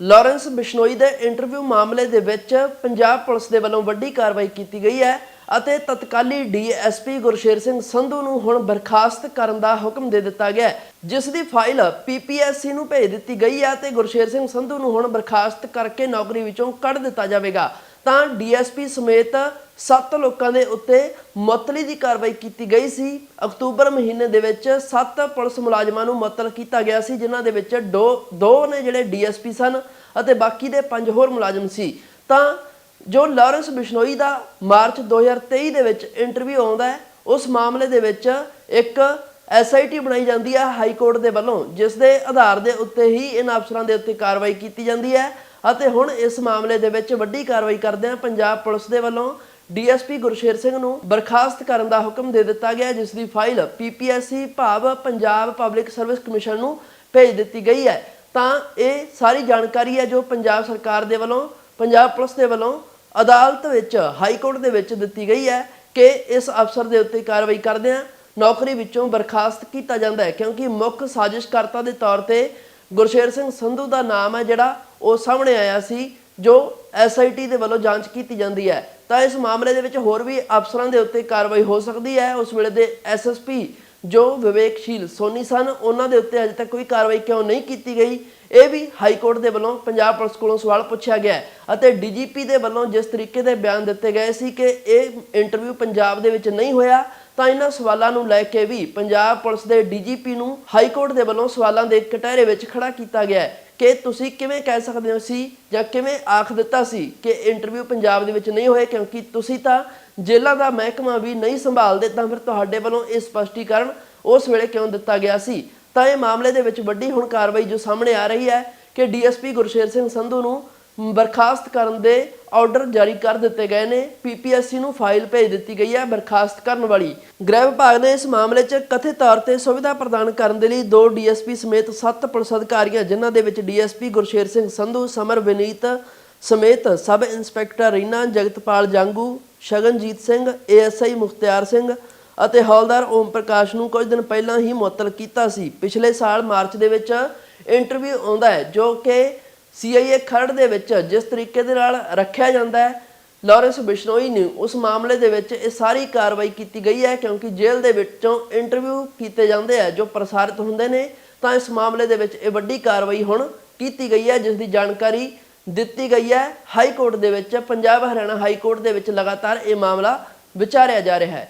Lawrence Bishnoi ਦੇ interview ਮਾਮਲੇ ਦੇ ਵਿੱਚ ਪੰਜਾਬ ਪੁਲਿਸ ਦੇ ਵੱਲੋਂ ਵੱਡੀ ਕਾਰਵਾਈ ਕੀਤੀ ਗਈ ਹੈ ਅਤੇ ਤਤਕਾਲੀ ਡੀਐਸਪੀ ਗੁਰਸ਼ੇਰ ਸਿੰਘ ਸੰਧੂ ਨੂੰ ਹੁਣ ਬਰਖਾਸਤ ਕਰਨ ਦਾ ਹੁਕਮ ਦੇ ਦਿੱਤਾ ਗਿਆ ਜਿਸ ਦੀ ਫਾਈਲ ਪੀਪੀਐਸਸੀ ਨੂੰ ਭੇਜ ਦਿੱਤੀ ਗਈ ਹੈ ਤੇ ਗੁਰਸ਼ੇਰ ਸਿੰਘ ਸੰਧੂ ਨੂੰ ਹੁਣ ਬਰਖਾਸਤ ਕਰਕੇ ਨੌਕਰੀ ਵਿੱਚੋਂ ਕੱਢ ਦਿੱਤਾ ਜਾਵੇਗਾ। ਤਾਂ ਡੀਐਸਪੀ ਸਮੇਤ 7 ਲੋਕਾਂ ਦੇ ਉੱਤੇ ਮੁਅੱਤਲੀ ਦੀ ਕਾਰਵਾਈ ਕੀਤੀ ਗਈ ਸੀ। ਅਕਤੂਬਰ ਮਹੀਨੇ ਦੇ ਵਿੱਚ 7 ਪੁਲਿਸ ਮੁਲਾਜ਼ਮਾਂ ਨੂੰ ਮੁਅੱਤਲ ਕੀਤਾ ਗਿਆ ਸੀ, ਜਿਨ੍ਹਾਂ ਦੇ ਵਿੱਚ ਦੋ ਦੋ ਨੇ ਜਿਹੜੇ ਡੀਐਸਪੀ ਸਨ ਅਤੇ ਬਾਕੀ ਦੇ ਪੰਜ ਹੋਰ ਮੁਲਾਜ਼ਮ ਸੀ। ਤਾਂ ਜੋ ਲਾਰੈਂਸ ਬਿਸ਼ਨੋਈ ਦਾ ਮਾਰਚ 2023 ਦੇ ਵਿੱਚ ਇੰਟਰਵਿਊ ਆਉਂਦਾ ਹੈ, ਉਸ ਮਾਮਲੇ ਦੇ ਵਿੱਚ ਇੱਕ ਐਸਆਈਟੀ ਬਣਾਈ ਜਾਂਦੀ ਹੈ ਹਾਈ ਕੋਰਟ ਦੇ ਵੱਲੋਂ, ਜਿਸ ਦੇ ਆਧਾਰ ਦੇ ਉੱਤੇ ਹੀ ਇਹਨਾਂ ਅਫਸਰਾਂ ਦੇ ਉੱਤੇ ਕਾਰਵਾਈ ਕੀਤੀ ਜਾਂਦੀ ਹੈ। ਅਤੇ ਹੁਣ ਇਸ ਮਾਮਲੇ ਦੇ ਵਿੱਚ ਵੱਡੀ ਕਾਰਵਾਈ ਕਰਦਿਆਂ ਪੰਜਾਬ ਪੁਲਿਸ ਦੇ ਵੱਲੋਂ ਡੀਐਸਪੀ ਗੁਰਸ਼ੇਰ ਸਿੰਘ ਨੂੰ ਬਰਖਾਸਤ ਕਰਨ ਦਾ ਹੁਕਮ ਦੇ ਦਿੱਤਾ ਗਿਆ, ਜਿਸ ਦੀ ਫਾਈਲ ਪੀਪੀਐਸਸੀ ਭਾਵ ਪੰਜਾਬ ਪਬਲਿਕ ਸਰਵਿਸ ਕਮਿਸ਼ਨ ਨੂੰ ਭੇਜ ਦਿੱਤੀ ਗਈ ਹੈ। ਤਾਂ ਇਹ ਸਾਰੀ ਜਾਣਕਾਰੀ ਹੈ ਜੋ ਪੰਜਾਬ ਸਰਕਾਰ ਦੇ ਵੱਲੋਂ, ਪੰਜਾਬ ਪੁਲਿਸ ਦੇ ਵੱਲੋਂ ਅਦਾਲਤ ਵਿੱਚ ਹਾਈ ਕੋਰਟ ਦੇ ਵਿੱਚ ਦਿੱਤੀ ਗਈ ਹੈ ਕਿ ਇਸ ਅਫਸਰ ਦੇ ਉੱਤੇ ਕਾਰਵਾਈ ਕਰਦੇ ਆ ਨੌਕਰੀ ਵਿੱਚੋਂ ਬਰਖਾਸਤ ਕੀਤਾ ਜਾਂਦਾ ਹੈ, ਕਿਉਂਕਿ ਮੁੱਖ ਸਾਜ਼ਿਸ਼ਕਰਤਾ ਦੇ ਤੌਰ ਤੇ ਗੁਰਸ਼ੇਰ ਸਿੰਘ ਸੰਧੂ ਦਾ ਨਾਮ ਹੈ ਜਿਹੜਾ ਉਹ ਸਾਹਮਣੇ ਆਇਆ ਸੀ, ਜੋ ਐਸਆਈਟੀ ਦੇ ਵੱਲੋਂ ਜਾਂਚ ਕੀਤੀ ਜਾਂਦੀ ਹੈ। ਤਾਂ ਇਸ ਮਾਮਲੇ ਦੇ ਵਿੱਚ ਹੋਰ ਵੀ ਅਫਸਰਾਂ ਦੇ ਉੱਤੇ ਕਾਰਵਾਈ ਹੋ ਸਕਦੀ ਹੈ। ਉਸ ਵੇਲੇ ਦੇ ਐਸਐਸਪੀ ਜੋ ਵਿਵੇਕਸ਼ੀਲ ਸੋਨੀ ਸਨ, ਉਹਨਾਂ ਦੇ ਉੱਤੇ ਅਜੇ ਤੱਕ ਕੋਈ ਕਾਰਵਾਈ ਕਿਉਂ ਨਹੀਂ ਕੀਤੀ ਗਈ? ਇਹ ਵੀ ਹਾਈ ਕੋਰਟ ਦੇ ਵੱਲੋਂ ਪੰਜਾਬ ਪੁਲਿਸ ਕੋਲੋਂ ਸਵਾਲ ਪੁੱਛਿਆ ਗਿਆ ਹੈ ਅਤੇ ਡੀਜੀਪੀ ਦੇ ਵੱਲੋਂ ਜਿਸ ਤਰੀਕੇ ਦੇ ਬਿਆਨ ਦਿੱਤੇ ਗਏ ਸੀ ਕਿ ਇਹ ਇੰਟਰਵਿਊ ਪੰਜਾਬ ਦੇ ਵਿੱਚ ਨਹੀਂ ਹੋਇਆ ਤਾਂ ਇਹਨਾਂ ਸਵਾਲਾਂ ਨੂੰ ਲੈ ਕੇ ਵੀ ਪੰਜਾਬ ਪੁਲਿਸ ਦੇ ਡੀਜੀਪੀ ਨੂੰ ਹਾਈ ਕੋਰਟ ਦੇ ਵੱਲੋਂ ਸਵਾਲਾਂ ਦੇ ਕਟਹਿਰੇ ਵਿੱਚ ਖੜਾ ਕੀਤਾ ਗਿਆ ਹੈ ਕਿ ਤੁਸੀਂ ਕਿਵੇਂ ਕਹਿ ਸਕਦੇ ਹੋ ਸੀ ਜਾਂ ਕਿਵੇਂ ਆਖ ਦਿੱਤਾ ਸੀ ਕਿ ਇੰਟਰਵਿਊ ਪੰਜਾਬ ਦੇ ਵਿੱਚ ਨਹੀਂ ਹੋਏ ਕਿਉਂਕਿ ਤੁਸੀਂ ਤਾਂ ਜੇਲ੍ਹਾਂ ਦਾ ਮਹਿਕਮਾ ਵੀ ਨਹੀਂ ਸੰਭਾਲਦੇ, ਤਾਂ ਫਿਰ ਤੁਹਾਡੇ ਵੱਲੋਂ ਇਹ ਸਪਸ਼ਟੀਕਰਨ ਉਸ ਵੇਲੇ ਕਿਉਂ ਦਿੱਤਾ ਗਿਆ ਸੀ? ਤਾਂ ਇਹ ਮਾਮਲੇ ਦੇ ਵਿੱਚ ਵੱਡੀ ਹੁਣ ਕਾਰਵਾਈ ਜੋ ਸਾਹਮਣੇ ਆ ਰਹੀ ਹੈ ਕਿ ਡੀਐਸਪੀ ਗੁਰਸ਼ੇਰ ਸਿੰਘ ਸੰਧੂ ਨੂੰ ਬਰਖਾਸਤ ਕਰਨ ਦੇ ਆਰਡਰ ਜਾਰੀ ਕਰ ਦਿੱਤੇ ਗਏ ਨੇ। ਪੀਪੀਐਸਸੀ ਨੂੰ ਫਾਈਲ ਭੇਜ ਦਿੱਤੀ ਗਈ ਹੈ ਬਰਖਾਸਤ ਕਰਨ ਵਾਲੀ। ਗ੍ਰਹਿ ਵਿਭਾਗ ਨੇ ਇਸ ਮਾਮਲੇ 'ਚ ਕਥਿਤ ਤੌਰ ਤੇ ਸੁਵਿਧਾ ਪ੍ਰਦਾਨ ਕਰਨ ਦੇ ਲਈ ਦੋ ਡੀਐਸਪੀ ਸਮੇਤ 7 ਪੁਲਿਸ ਅਧਿਕਾਰੀਆਂ, ਜਿਨ੍ਹਾਂ ਦੇ ਵਿੱਚ ਡੀਐਸਪੀ ਗੁਰਸ਼ੇਰ ਸਿੰਘ ਸੰਧੂ, ਸਮਰ ਵਿਨੀਤ ਸਮੇਤ sub inspector Reena, Jagatpal Jangu, Shaganjeet Singh ASI Mukhtiar Singh ਅਤੇ ਹੌਲਦਾਰ ਓਮ ਪ੍ਰਕਾਸ਼ ਨੂੰ ਕੁਝ ਦਿਨ ਪਹਿਲਾਂ ਹੀ ਮੁਅੱਤਲ ਕੀਤਾ ਸੀ। ਪਿਛਲੇ ਸਾਲ ਮਾਰਚ ਦੇ ਵਿੱਚ ਇੰਟਰਵਿਊ ਆਉਂਦਾ ਹੈ, ਜੋ ਕਿ ਸੀਆਈਏ ਖਰੜ ਦੇ ਵਿੱਚ ਜਿਸ ਤਰੀਕੇ ਦੇ ਨਾਲ ਰੱਖਿਆ ਜਾਂਦਾ ਹੈ ਲਾਰੈਂਸ ਬਿਸ਼ਨੋਈ ਨੇ ਉਸ ਮਾਮਲੇ ਦੇ ਵਿੱਚ ਇਹ ਸਾਰੀ ਕਾਰਵਾਈ ਕੀਤੀ ਗਈ ਹੈ ਕਿਉਂਕਿ ਜੇਲ੍ਹ ਦੇ ਵਿੱਚੋਂ ਇੰਟਰਵਿਊ ਕੀਤੇ ਜਾਂਦੇ ਆ, ਜੋ ਪ੍ਰਸਾਰਿਤ ਹੁੰਦੇ ਨੇ, ਤਾਂ ਇਸ ਮਾਮਲੇ ਦੇ ਵਿੱਚ ਇਹ ਵੱਡੀ ਕਾਰਵਾਈ ਹੁਣ ਕੀਤੀ ਗਈ ਹੈ, ਜਿਸ ਦੀ ਜਾਣਕਾਰੀ ਦਿੱਤੀ ਗਈ ਹੈ। ਹਾਈ ਕੋਰਟ ਦੇ ਵਿੱਚ, ਪੰਜਾਬ ਹਰਿਆਣਾ ਹਾਈ ਕੋਰਟ ਦੇ ਵਿੱਚ ਲਗਾਤਾਰ ਇਹ ਮਾਮਲਾ ਵਿਚਾਰਿਆ ਜਾ ਰਿਹਾ ਹੈ।